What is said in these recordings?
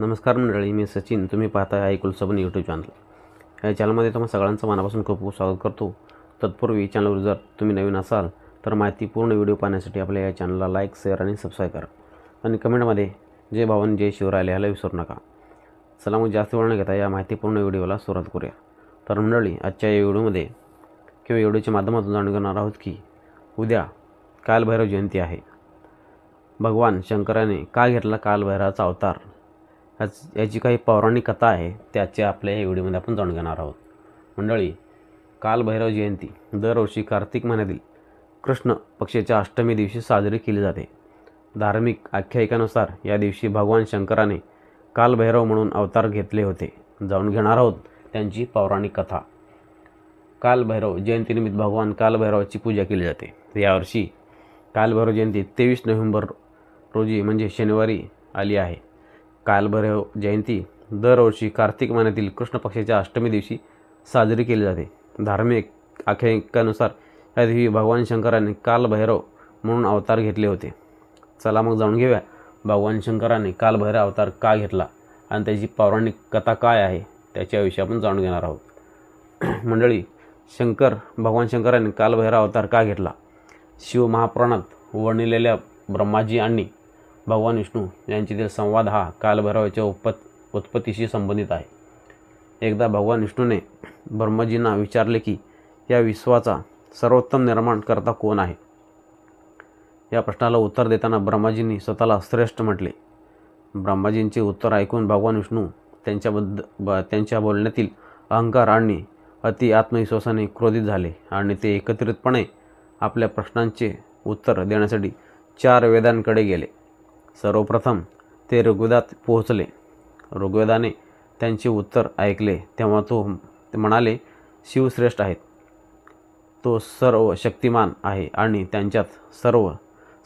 नमस्कार मंडळी मी सचिन. तुम्ही पाहताय आई कुलसबन यूट्यूब चॅनल या चॅनलमध्ये तुम्हा सगळ्यांचं मनापासून खूप खूप स्वागत करतो. तत्पूर्वी चॅनलवर जर तुम्ही नवीन असाल तर माहितीपूर्ण व्हिडिओ पाहण्यासाठी आपल्या या चॅनलला लाईक शेअर आणि सबस्क्राईब करा. आणि कमेंटमध्ये जय भावन जय शिवराय लिहायला विसरू नका. चला मग जास्त वेळ न घेता या माहितीपूर्ण व्हिडिओला सुरुवात करूया. तर मंडळी आजच्या या व्हिडिओमध्ये किंवा व्हिडिओच्या माध्यमातून जाणून घेणार आहोत की उद्या कालभैरव जयंती आहे. भगवान शंकराने का घेतला कालभैरवाचा अवतार? आज याची काही पौराणिक कथा आहे त्याचे आपल्या या व्हिडिओमध्ये आपण जाणून घेणार आहोत. मंडळी कालभैरव जयंती. दरवर्षी कार्तिक महिन्यातील कृष्ण पक्षाच्या अष्टमी दिवशी साजरी केली जाते. धार्मिक आख्यायिकानुसार या दिवशी भगवान शंकराने कालभैरव म्हणून अवतार घेतले होते. जाणून घेणार आहोत त्यांची पौराणिक कथा. कालभैरव जयंतीनिमित्त भगवान कालभैरवाची पूजा केली जाते. यावर्षी कालभैरव जयंती तेवीस नोव्हेंबर रोजी म्हणजे शनिवारी आली आहे. कालभैरव जयंती दरवर्षी कार्तिक महिन्यातील कृष्ण पक्षाच्या अष्टमी दिवशी साजरी केली जाते. धार्मिक आख्यायिकानुसार या दिवशी भगवान शंकराने कालभैरव म्हणून अवतार घेतले होते. चला मग जाणून घेऊया भगवान शंकराने कालभैरव अवतार का घेतला आणि त्याची पौराणिक कथा काय आहे त्याच्याविषयी आपण जाणून घेणार आहोत. मंडळी शंकर भगवान शंकराने कालभैरव अवतार का घेतला? शिव महापुराणात वर्णिलेल्या ब्रह्माजी आणि भगवान विष्णू यांच्यातील संवाद हा कालभैरवाच्या उत्पत उत्पत्तीशी संबंधित आहे. एकदा भगवान विष्णूने ब्रह्माजींना विचारले की या विश्वाचा सर्वोत्तम निर्माण करता कोण आहे? या प्रश्नाला उत्तर देताना ब्रह्माजींनी स्वतःला श्रेष्ठ म्हटले. ब्रह्माजींचे उत्तर ऐकून भगवान विष्णू त्यांच्याबद्द ब त्यांच्या बोलण्यातील अहंकार आणि अति आत्मविश्वासाने क्रोधित झाले आणि ते एकत्रितपणे आपल्या प्रश्नांचे उत्तर देण्यासाठी चार वेदांकडे गेले. सर्वप्रथम ते ऋग्वेदात पोहोचले. ऋग्वेदाने त्यांचे उत्तर ऐकले तेव्हा तो ते म्हणाले शिवश्रेष्ठ आहेत. तो सर्व शक्तिमान आहे आणि त्यांच्यात सर्व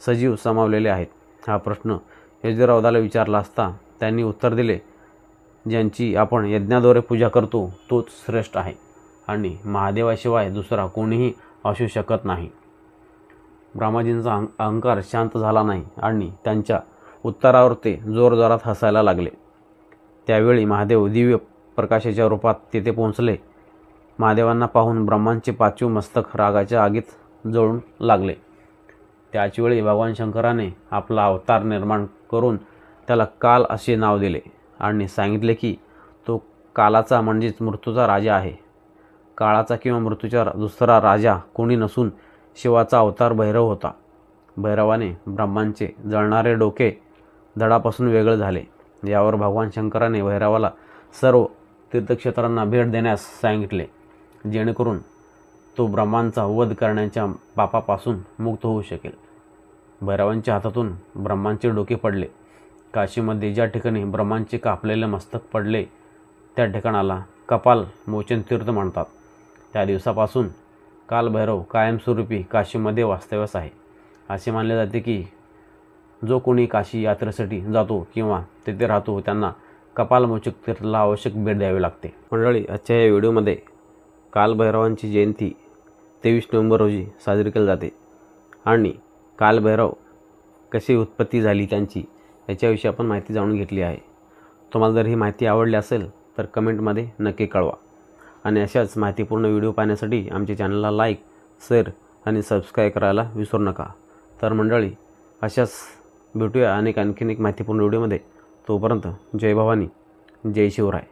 सजीव सामावलेले आहेत. हा प्रश्न यजुरावदाला विचारला असता त्यांनी उत्तर दिले ज्यांची आपण यज्ञाद्वारे पूजा करतो तोच श्रेष्ठ आहे आणि महादेवाशिवाय दुसरा कोणीही असू शकत नाही. ब्रह्माजींचा अहंकार शांत झाला नाही आणि त्यांच्या उत्तरावर ते जोरजोरात हसायला लागले. त्यावेळी महादेव दिव्य प्रकाशाच्या रूपात तेथे पोहोचले. महादेवांना पाहून ब्रह्मांचे पाचवी मस्तक रागाच्या आगीत जळून लागले. त्याचवेळी भगवान शंकराने आपला अवतार निर्माण करून त्याला काल असे नाव दिले आणि सांगितले की तो कालाचा म्हणजेच मृत्यूचा राजा आहे. काळाचा किंवा मृत्यूचा दुसरा राजा कोणी नसून शिवाचा अवतार भैरव होता. भैरवाने ब्रह्मांचे जळणारे डोके धडापासून वेगळं झाले. यावर भगवान शंकराने भैरवाला सर्व तीर्थक्षेत्रांना भेट देण्यास सांगितले. जेणेकरून तो ब्रह्मांचा वध करण्याच्या पापापासून मुक्त होऊ शकेल. भैरवांच्या हातातून ब्रह्मांचे डोके पडले. काशीमध्ये ज्या ठिकाणी ब्रह्मांचे कापलेले मस्तक पडले त्या ठिकाणाला कपाल मोचन तीर्थ म्हणतात. त्या दिवसापासून कालभैरव कायमस्वरूपी काशीमध्ये वास्तव्यास आहे. असे मानले जाते की जो कोणी काशी यात्रेसाठी जातो किंवा तेथे राहतो त्यांना कपालमोचक तीर्थला आवश्यक भेट द्यावी लागते. मंडळी आजच्या या व्हिडिओमध्ये कालभैरवांची जयंती तेवीस नोव्हेंबर रोजी साजरी केली जाते. आणि कालभैरव कशी उत्पत्ती झाली त्यांची याच्याविषयी आपण माहिती जाणून घेतली आहे. तुम्हाला जर ही माहिती आवडली असेल तर कमेंटमध्ये नक्की कळवा. आणि अशाच माहितीपूर्ण व्हिडिओ पाहण्यासाठी आमच्या चॅनलला लाईक शेअर आणि सबस्क्राईब करायला विसरू नका. तर मंडळी अशाच भेटूया अनेक आणखीन एक माहितीपूर्ण व्हिडिओमध्ये. तोपर्यंत जय भवानी जय शिवराय.